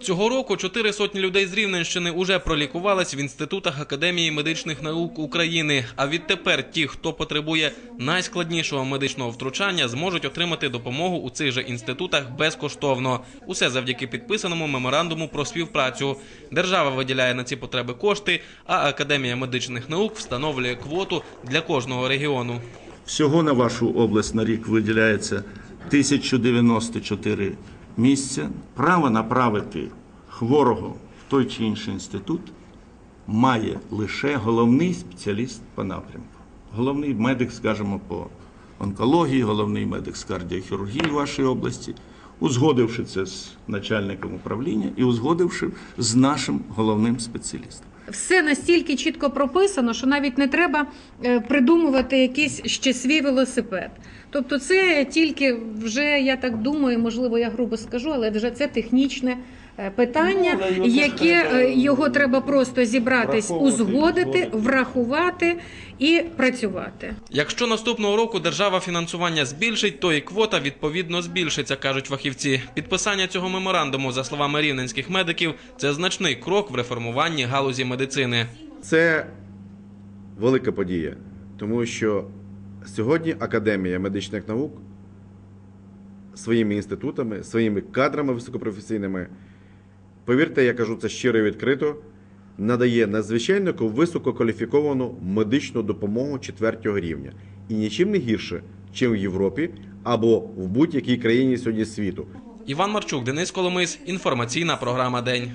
Цього року чотири сотні людей з Рівненщини уже пролікувались в інститутах Академії медичних наук України. А відтепер ті, хто потребує найскладнішого медичного втручання, зможуть отримати допомогу у цих же інститутах безкоштовно. Усе завдяки підписаному меморандуму про співпрацю. Держава виділяє на ці потреби кошти, а Академія медичних наук встановлює квоту для кожного регіону. Всього на вашу область на рік виділяється 1094 місця. Право направити хворого в той чи інший інститут має лише головний спеціаліст по напрямку. Головний медик, скажімо, по онкології, головний медик з кардіохірургії в вашій області, узгодивши це з начальником управління і узгодивши з нашим головним спеціалістом. Все настільки чітко прописано, що навіть не треба е, придумувати якийсь ще свій велосипед. Тобто, це тільки вже я так думаю, можливо, я грубо скажу, але вже це технічне питання, Ну, його яке треба е, його треба просто зібратись, узгодити. врахувати і працювати. Якщо наступного року держава фінансування збільшить, то і квота відповідно збільшиться, кажуть фахівці. Підписання цього меморандуму, за словами рівненських медиків, це значний крок в реформуванні галузі медицини. Це велика подія, тому що сьогодні Академія медичних наук своїми інститутами, своїми кадрами високопрофесійними, повірте, я кажу це щиро і відкрито, надає надзвичайно висококваліфіковану медичну допомогу четвертого рівня. І нічим не гірше, чим в Європі або в будь-якій країні сьогодні світу. Іван Марчук, Денис Коломис. Інформаційна програма День.